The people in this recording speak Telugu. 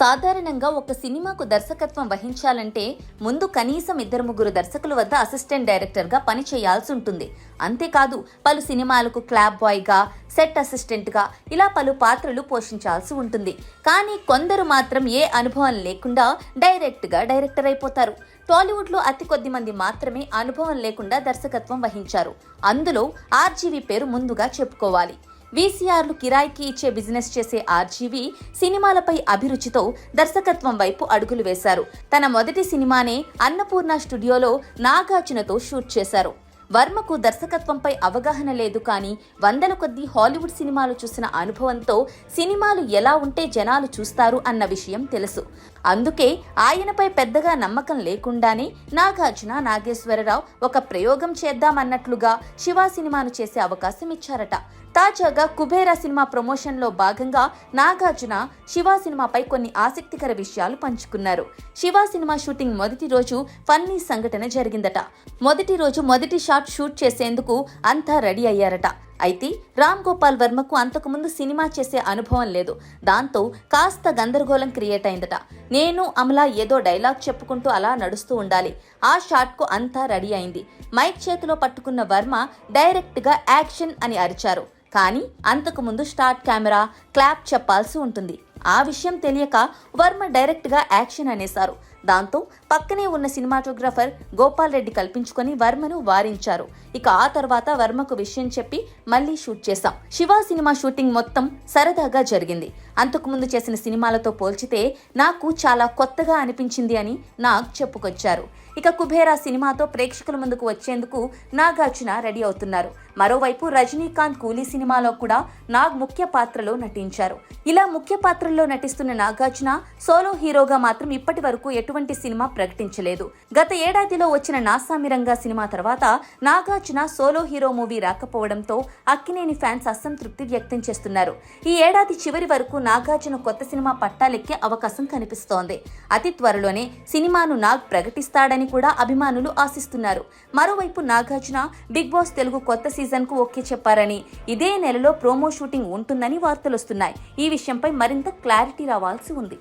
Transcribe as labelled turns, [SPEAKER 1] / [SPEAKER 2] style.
[SPEAKER 1] సాధారణంగా ఒక సినిమాకు దర్శకత్వం వహించాలంటే ముందు కనీసం ఇద్దరు ముగ్గురు దర్శకుల వద్ద అసిస్టెంట్ డైరెక్టర్గా పని చేయాల్సి ఉంటుంది. అంతేకాదు పలు సినిమాలకు క్లాబ్ బాయ్గా సెట్ అసిస్టెంట్గా ఇలా పలు పాత్రలు పోషించాల్సి ఉంటుంది. కానీ కొందరు మాత్రం ఏ అనుభవం లేకుండా డైరెక్ట్గా డైరెక్టర్ అయిపోతారు. టాలీవుడ్లో అతి కొద్ది మంది మాత్రమే అనుభవం లేకుండా దర్శకత్వం వహించారు. అందులో ఆర్జీవి పేరు ముందుగా చెప్పుకోవాలి. వీసీఆర్లు కిరాయికి ఇచ్చే బిజినెస్ చేసే ఆర్జీవి సినిమాలపై అభిరుచితో దర్శకత్వం వైపు అడుగులు వేశారు. తన మొదటి సినిమానే అన్నపూర్ణ స్టూడియోలో నాగార్జునతో షూట్ చేశారు. వర్మకు దర్శకత్వంపై అవగాహన లేదు కానీ వందల కొద్దీ హాలీవుడ్ సినిమాలు చూసిన అనుభవంతో సినిమాలు ఎలా ఉంటే జనాలు చూస్తారు అన్న విషయం తెలుసు. అందుకే ఆయనపై పెద్దగా నమ్మకం లేకుండానే నాగార్జున నాగేశ్వరరావు ఒక ప్రయోగం చేద్దామన్నట్లుగా శివ సినిమాను చేసే అవకాశం ఇచ్చారట. తాజాగా కుబేరా సినిమా ప్రమోషన్లో భాగంగా నాగార్జున శివ సినిమాపై కొన్ని ఆసక్తికర విషయాలు పంచుకున్నారు. శివ సినిమా షూటింగ్ మొదటి రోజు ఫన్నీ సంఘటన జరిగిందట. మొదటి రోజు మొదటి షాట్ షూట్ చేసేందుకు అంతా రెడీ అయ్యారట. అయితే రామ్ గోపాల్ వర్మకు అంతకుముందు సినిమా చేసే అనుభవం లేదు. దాంతో కాస్త గందరగోళం క్రియేట్ అయిందట. నేను అమలా ఏదో డైలాగ్ చెప్పుకుంటూ అలా నడుస్తూ ఉండాలి. ఆ షాట్కు అంతా రెడీ అయింది. మైక్ చేతిలో పట్టుకున్న వర్మ డైరెక్ట్గా యాక్షన్ అని అరిచారు. కానీ అంతకుముందు స్టార్ట్ కెమెరా క్లాప్ చెప్పాల్సి ఉంటుంది. ఆ విషయం తెలియక వర్మ డైరెక్ట్గా యాక్షన్ అనేశారు. దాంతో పక్కనే ఉన్న సినిమాటోగ్రాఫర్ గోపాల్ రెడ్డి కల్పించుకొని వర్మను వారించారు. ఇక ఆ తర్వాత వర్మకు విషయం చెప్పి మళ్ళీ షూట్ చేశాం. శివ సినిమా షూటింగ్ మొత్తం సరదాగా జరిగింది. అంతకుముందు చేసిన సినిమాలతో పోల్చితే నాకు చాలా కొత్తగా అనిపించింది అని నాగ్ చెప్పుకొచ్చారు. ఇక కుబేరా సినిమాతో ప్రేక్షకుల ముందుకు వచ్చేందుకు నాగార్జున రెడీ అవుతున్నారు. మరోవైపు రజనీకాంత్ కూలీ సినిమాలో కూడా నాగ్ ముఖ్య పాత్రలో నటించారు. ఇలా ముఖ్య పాత్రల్లో నటిస్తున్న నాగార్జున సోలో హీరోగా మాత్రం ఇప్పటి వరకు ఎటువంటి సినిమా ప్రకటించలేదు. గత ఏడాదిలో వచ్చిన నాసామిరంగా సినిమా తర్వాత నాగార్జున సోలో హీరో మూవీ రాకపోవడంతో అక్కినేని ఫ్యాన్స్ అసంతృప్తి వ్యక్తం చేస్తున్నారు. ఈ ఏడాది చివరి వరకు నాగార్జున కొత్త సినిమా పట్టాలెక్కే అవకాశం కనిపిస్తోంది. అతి త్వరలోనే సినిమాను నాగ్ ప్రకటిస్తాడని కూడా అభిమానులు ఆశిస్తున్నారు. మరోవైపు నాగార్జున బిగ్ బాస్ తెలుగు కొత్త సీజన్కు ఓకే చెప్పారని ఇదే నెలలో ప్రోమో షూటింగ్ ఉంటుందని వార్తలొస్తున్నాయి. ఈ విషయంపై మరింత క్లారిటీ రావాల్సి ఉంది.